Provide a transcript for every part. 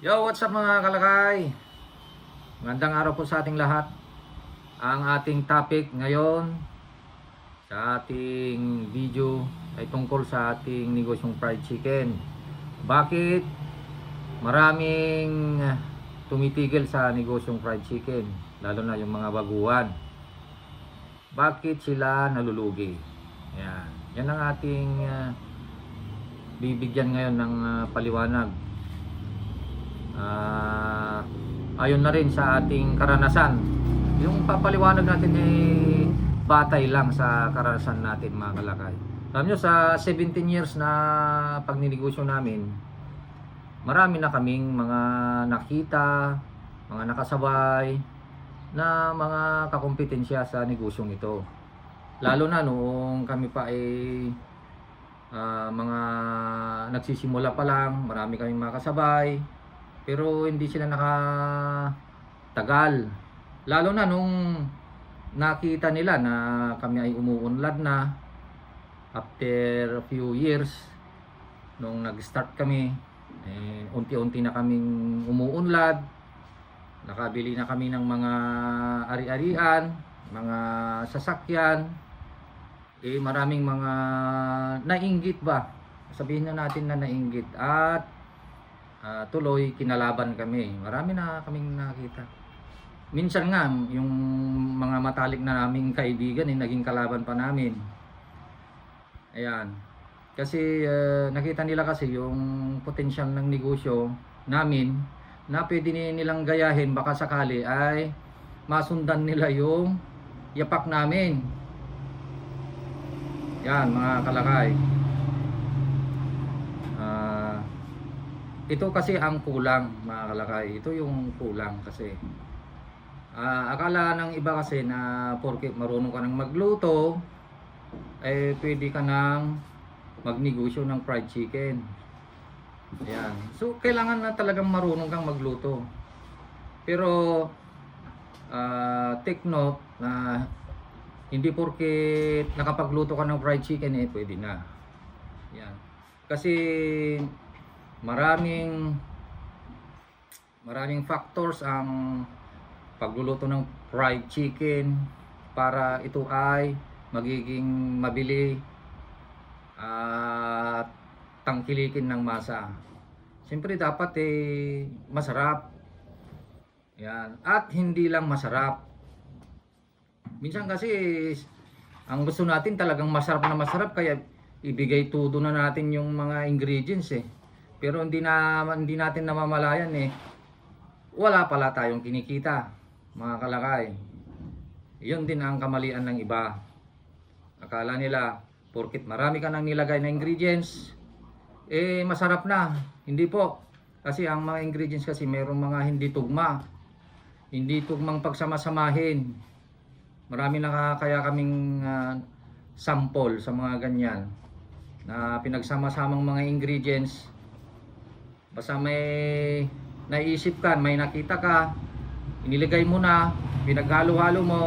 Yo, what's up mga kalakay? Magandang araw po sa ating lahat. Ang ating topic ngayon sa ating video ay tungkol sa ating negosyong fried chicken. Bakit maraming tumitigil sa negosyong fried chicken, lalo na yung mga baguhan? Bakit sila nalulugi? Yan. Yan ang ating ah, bibigyan ngayon ng ah, paliwanag Ah, ayon na rin sa ating karanasan. Yung papaliwanag natin ay batay lang sa karanasan natin mga kalakay. Alam nyo, sa 17 years na pagninegosyo namin, marami na kaming mga nakita, mga nakasabay, na mga kakompetensya sa negosyong ito. Lalo na noong kami pa ay ah, mga nagsisimula pa lang, marami kaming mga kasabay, pero hindi sila nakatagal. Lalo na nung nakita nila na kami ay umuunlad na after a few years nung nag-start kami eh, unti-unti na kaming umuunlad. Nakabili na kami ng mga ari-arian mga sasakyan. Eh maraming mga nainggit ba? Sabihin na natin na nainggit. At Ah, tuloy kinalaban kami. Marami na kaming nakita. Minsan nga, yung mga matalik na naming kaibigan, eh, naging kalaban pa namin. Ayan. Kasi ah, nakita nila kasi yung potensyal ng negosyo namin na pwede ni- nilang gayahin baka sakali ay masundan nila yung yapak namin. Yan mga kalakay. Ito kasi ang kulang mga kalakay. Ito yung kulang kasi. Ah, akala ng iba kasi na porke marunong ka nang magluto, eh pwede ka nang magnegosyo ng fried chicken. Ayan. So, kailangan na talagang marunong kang magluto. Pero, ah take note na hindi porke nakapagluto ka ng fried chicken eh pwede na. Yan. Kasi maraming maraming factors ang pagluluto ng fried chicken para ito ay magiging mabili at tangkilikin ng masa. Siyempre dapat eh masarap. Yan. At hindi lang masarap. Minsan kasi ang gusto natin talagang masarap na masarap kaya ibigay todo na natin yung mga ingredients eh. Pero hindi na hindi natin namamalayan eh. Wala pala tayong kinikita, mga kalakay. Yun din ang kamalian ng iba. Akala nila porkit marami ka nang nilagay na ingredients, eh masarap na. Hindi po. Kasi ang mga ingredients kasi mayroong mga hindi tugma. Hindi tugmang pagsama-samahin. Marami na ka- kaya kaming ah, sample sa mga ganyan na pinagsama-samang mga ingredients basta may naisip ka, may nakita ka inilagay mo na pinaghalo-halo mo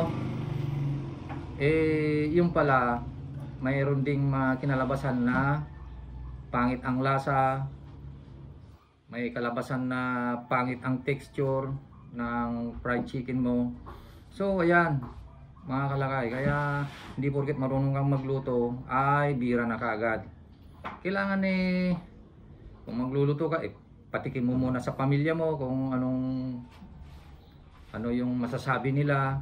eh yung pala mayroon ding kinalabasan na pangit ang lasa may kalabasan na pangit ang texture ng fried chicken mo. So ayan mga kalakay kaya hindi porket marunong kang magluto ay bira na kaagad. Kailangan eh kung magluluto ka eh patikin mo muna sa pamilya mo kung anong ano yung masasabi nila